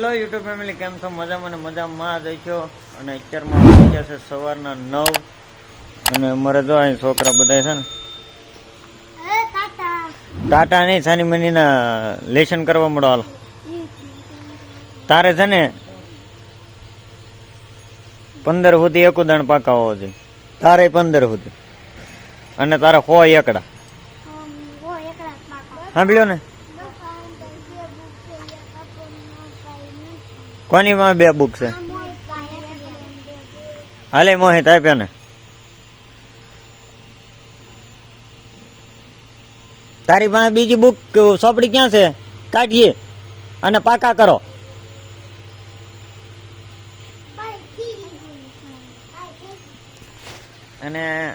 Hello YouTube family કેમ છો? મજામાં ને મજામાં જ છો? અને અત્યારમાં ગયા છે સવારના નવ. અને અમારે જો અહીં છોકરા બધા છે ને ટાટા. નહીં સાની મનીના લેશન કરવા મળો હાલ. તારે છે ને પંદર સુધી એક ઉદાણ પાકા હોવો જોઈએ. તારે પંદર સુધી. અને તારે હો એકડા. સાંભળ્યો ને? કોની માં બે બુક છે? હાલે મોહિત આપ્યો ને તારી પાસે બીજી બુક સોપડી ક્યાં છે? કાઢીએ અને પાકા કરો. અને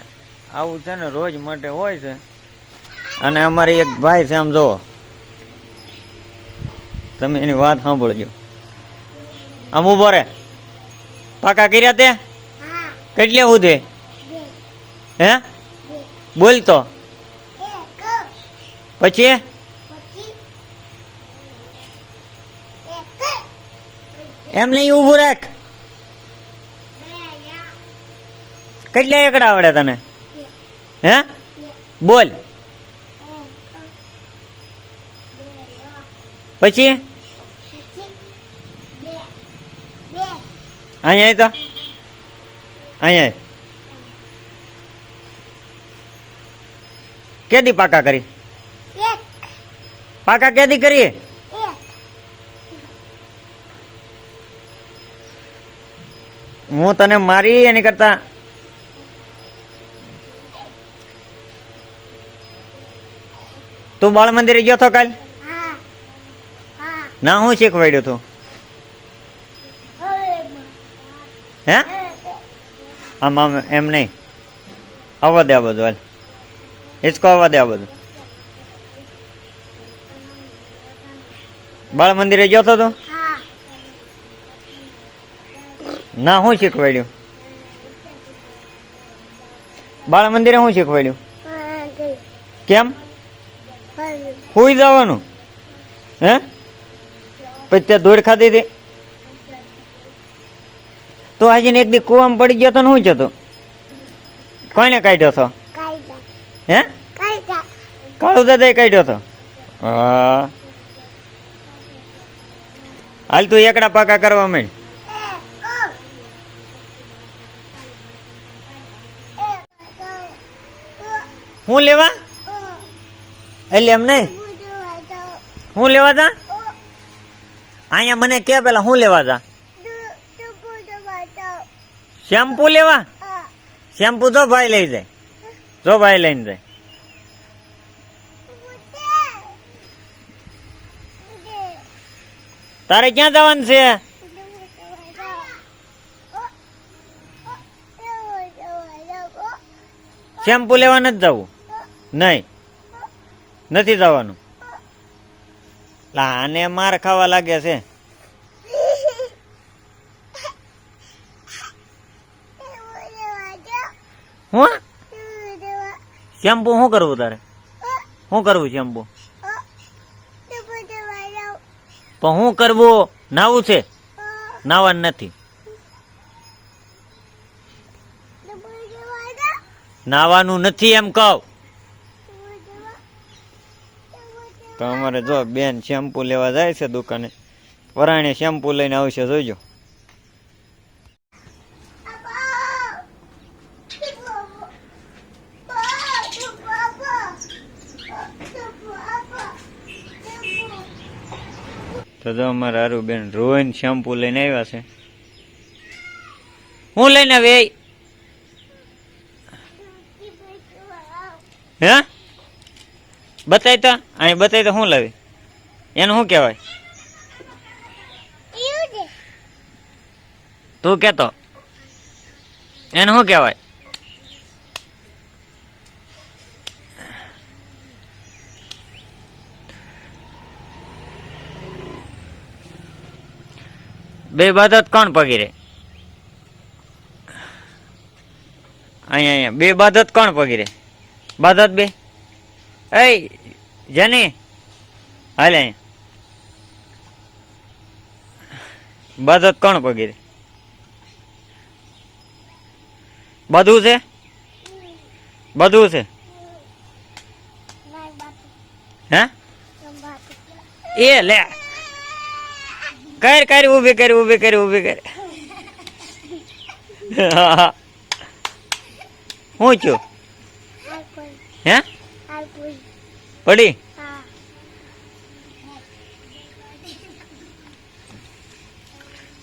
આવું છે ને રોજ માટે હોય છે. અને અમારી એક ભાઈ છે, આમ જુઓ તમે એની વાત સાંભળજો. આમ ઊભો રે પાકા કર્યા તે? કેટલે સુધી? હે? બોલ તો પછી? એમ નહીં ઊભું રાખ. કેટલા એકડા આવડે તને? હે? બોલ. પછી? અહીંયા તો. અહીંયા કેદી પાકા કરી? પાકા કેદી કરીએ? હું તને મારી એની કરતા તું બાળ મંદિરે ગયો તો કાલ? ના હું શીખવાડ્યો તું. હે? આમ આમ એમ નહીં. આવવા દે આ બધું હાલ. હિચકો આવવા દે આ બધું બાળ મંદિરે ગયો તો તું? ના હું શીખવાડ્યું? બાળ મંદિરે હું શીખવાડ્યું? કેમ? સુઈ જવાનું? હે? પછી ત્યાં ધૂળ ખાધી હતી? તો આજે એક દી કુવામાં પડી ગયો તો ને શું જતો? કોને કાઢ્યો છો હે? કાળુ દાદા કાઢ્યો હતો હા. હાલ તું એકડા પાકા કરવા માંડ. હું લેવા? એટલે એમ નહીં. હું લેવા તા અહીંયા મને કે પેલા હું લેવા તા શેમ્પુ લેવા? શેમ્પુ તો ભાઈ લઈ જાય. જો ભાઈ લઈને જાય. તારે ક્યાં જવાનું છે? શેમ્પુ લેવા નથી જવું? નહીં. નથી જવાનું. આને માર ખાવા લાગે છે. શેમ્પુ શું કરવું તારે? શું કરવું શેમ્પુ? તો શું કરવું? નાવું છે? નાવાનું નથી. નાવાનું નથી એમ કહું. તો અમારે જો બેન શેમ્પુ લેવા જાય છે દુકાને. વરાણે શેમ્પુ લઈને આવશે જોજો તો જો અમારે હારું બેન રોઈન શેમ્પુ લઈને આવ્યા છે. હું લઈને આવી હે? બતાય તો અહીં બતાય તો શું લાવી? એનું શું કહેવાય? તું કેતો. એને શું કહેવાય? બે બાદત કોણ પગીરે અહીંયા અહીંયા. બે બાદત કોણ પગીરે બાદત બે. એ જની. હાલે અહીંયા. બાધત કોણ પગીરે બધું છે? બધું છે? હે? એ લે. કર કર ઊભી કર ઊભી કર ઊભી કર. હું છું? હે? પડી?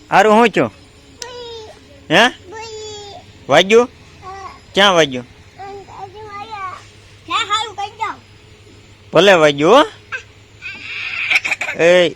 હારું હું છું? હે? વાગ્યું? ક્યાં વાગ્યું? ભલે વાગ્યું હો. એ